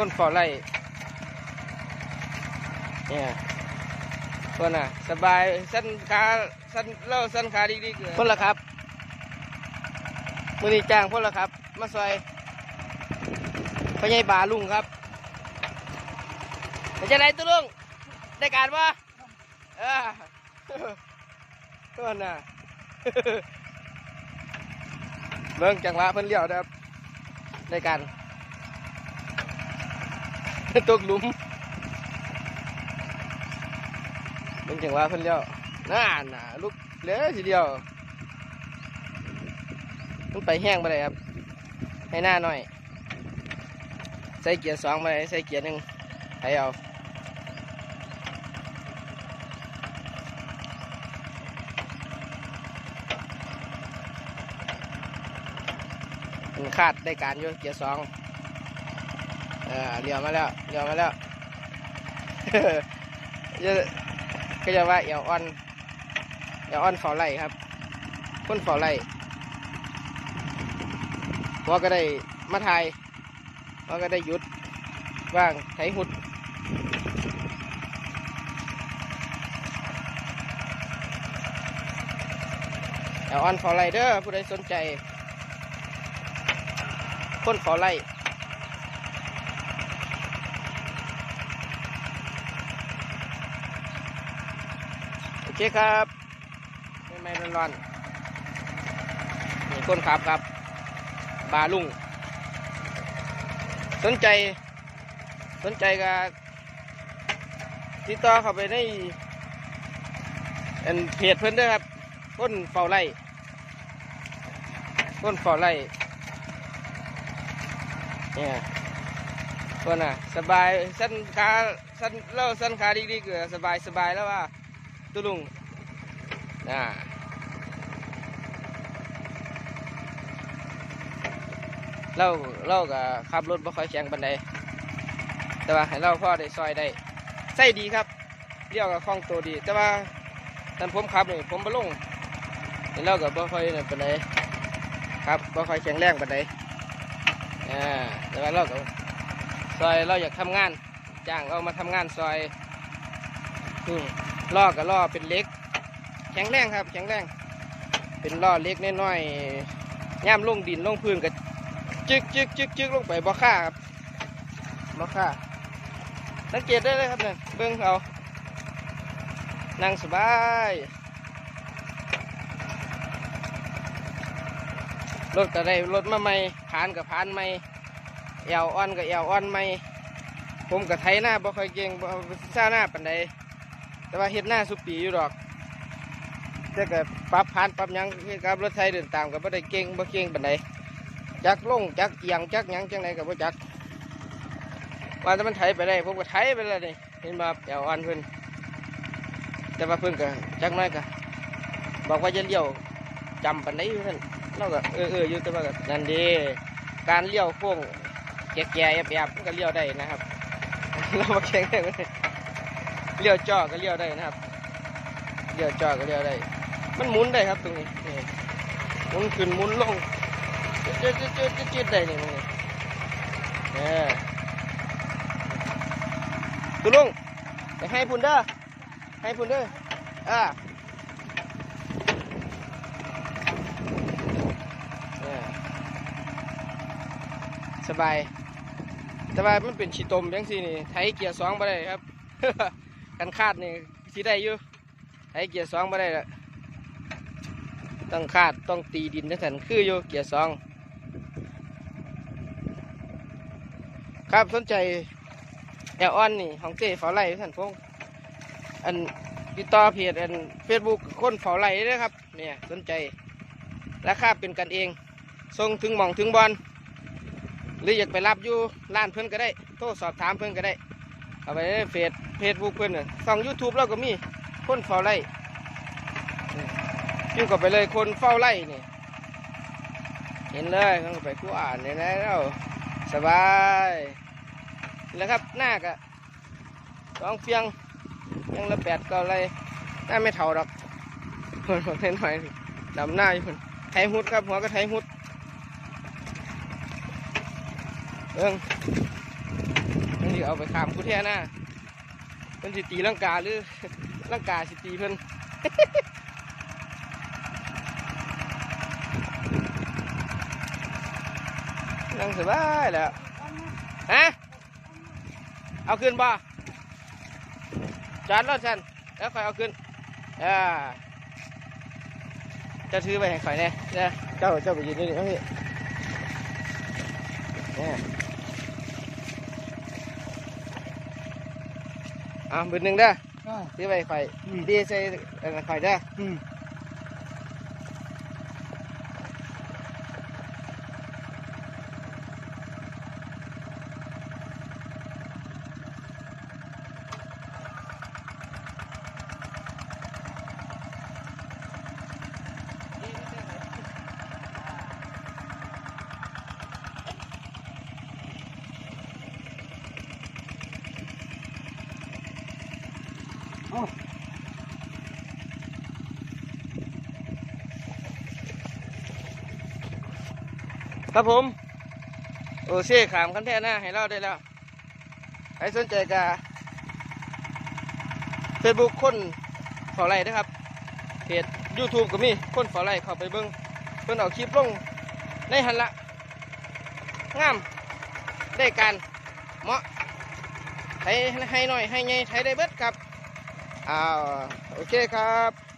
คนฝอไล่เนี่ยคนน่ะ สบายสั้นขาสั้นเล่าสั้นขาดีๆเกินคนละครับมือนี้จ้างคนละครับ มาซอยพญายบาลุงครับเป็นจะไหนตัวลุงได้การปะเออคนน่ะเบิ่องจังหวะเพิ่นเลี้ยวนะครับในการ ตกหลุมเบิ่งจังหวะเพิ่นเลี้ยวน่าน่ะลุกเหลือทีเดียวมันไปแห้งไปเลยครับ ให้หน้าหน่อย ใส่เกียร์สองไปใส่เกียร์หนึ่งให้เอาคาดได้การอยู่เกียร์สอง ออเลี้ยวมาแล้วเลี้ยวมาแล้วจะก็จะว่าเอวอ่อนเอวอ่อนเฝ้าไล่ครับคนเฝ้าไล่ว่าก็ได้มาถ่ายว่าก็ได้หยุดว่างไถหุดเอวอ่อนฝ้าไล่เด้อผู้ใดสนใจ คนฝ้าไล่ เคครับไม่ไม่ร้อนๆนี่คนขับครับ บาลุง สนใจ สนใจก็ติดต่อเข้าไปในอันเพจเพิ่อนด้วยครับก้นเฝ้าไร่ก้นเฝ้าไร่เนี่ยคนน่ะ สบายสั้นขาสั้นเล่าสั้นขาดีๆเกิดสบายสบายแล้วว่า ตุลุงอ่าเราเราก็ขับรถบ่ค่อยแข็งปันใดแต่ว่าให้เราพ่อได้ซอยได้ใส่ดีครับเลี้ยวกับคล่องตัวดี แต่ว่าตอนผมขับนี่ผมบ่ลงเห็นเราก็บ่ค่อยนั่นปันใดครับบ่ค่อยแข็งแรงปันใดอ่าแต่ว่าเราก็ซอยเราอยากทำงานจ้างเรามาทำงานซอยอืม ล้อกับล้อเป็นเล็ก แข็งแรงครับ แข็งแรง เป็นล้อเล็กน้อยๆย่ามลงดินลงพื้นก็จึกจึกจึกจึกลงไปบ่ค่าครับบ่ค่าสังเกตได้เลยครับเนี่ยเบิ่งเอานั่งสบายรถก็ได้รถมาใหม่ผ่านกับผ่านใหม่แอวอ่อนกับแอวอ่อนใหม่ผมกับไทยหน้าบ่ค่อยเก่งบ่ซ่าหน้าปานใด แต่ว่าเฮ็ดหน้าสุปีอยู่ดอกแต่ก็ปรับผ่านปรับยังเฮ็ดกับรถไทยเดินตามก็บ่ได้เก่งบ่เก่งปานใดจักลงจักเอียงจักหยังจังไดก็บ่จักว่าแต่มันไถไปได้ผมก็ไถไปแล้วนี่เห็นบ่แอวอ่อนเพิ่นแต่ว่าเพิ่นก็จักน้อยก็บอกว่าจะเลี้ยวจำปานใดอยู่ท่นเราก็เออเอออยู่แต่ว่าก็นั่นดีการเลี้ยวโค้งแก่ๆแอบๆมันก็เลี้ยวได้นะครับเราบ่แข็งแรง เลี้ยวจ่อก็เลี้ยวได้นะครับเลี้ยวจ่อก็เลี้ยวได้ มันหมุนได้ครับตรงนี้หมุนขึ้นหมุนลงจืดจืดจืดจืดจืดได้นี่ตรงนี้นี่ตุลุงไปให้พุ่นเด้อให้พุ่นเด้ออ่าเนี่ยสบาย แต่ว่ามันเป็นฉีตมยังสินี่ไทยเกียร์สองไปได้ครับ กันคาดนี่สิได้อยู่ไอ้เกียร์สองไม่ได้ละต้องคาดต้องตีดินทั้งสันคืออยู่เกียร์สองครับสนใจแอลออนนี่ของเจ้ฝาไร่ท่านพงอันติดต่อเพจอันเฟซบุ๊กคนฝาไร่เด้อครับเนี่ยสนใจราคาเป็นกันเองส่งถึงหม่องถึงบอลหรืออยากไปรับอยู่ร้านเพื่อนก็ได้ โทรสอบถามเพื่อนก็ได้ เอาไปเฟซเฟซบุ๊กเพื่อนน่ะส่องยูทูบเราก็มีคนเฝ้าไร่ยิ่งก็ไปเลยคนเฝ้าไร่นี่เห็นเลยเขาก็ไปคู่อ่านเนี่ยนะแล้วสบายแล้วครับหน้ากะสองเฟียงยังละแปดก็ไรหน้าไม่เท่าดอกคนคนเท่นหน่อยดำหน้าอยู่คนไทยฮุดครับหัวก็ไทยฮุดเอิง เอาไปขามกุแท่หน้าเพิ่นสิตีลังกาหรือลังกาสิตีเพิ่นนั่งสบายแล้วฮะเอาขึ้นบ่จอดรถฉันแล้วค่อยเอาขึ้นอ่าจะถือไปให้ข่อยแน่เด้อเจ้าเจ้าไปยืนนี่ดิเอาพี่เนี่ยเอาเบอร์หนึ่งเด้ออ่าถือไปให้ข่อยดีใส่เอ่อข่อยเด้อ ครับผม โอเซ่ขามคันแท่หน้าให้เราได้แล้ว ใครสนใจก็เฟซบุ๊กคนขอไลค์นะครับ เพจ YouTube ก็มีคนขอไลค์เข้าไปเบิ้งเพิ่นเอาคลิปลงในหันละงาม ได้การเหมาะให้ให้หน่อยให้ไงใช้ได้เบิดครับ อ้าวโอเคครับ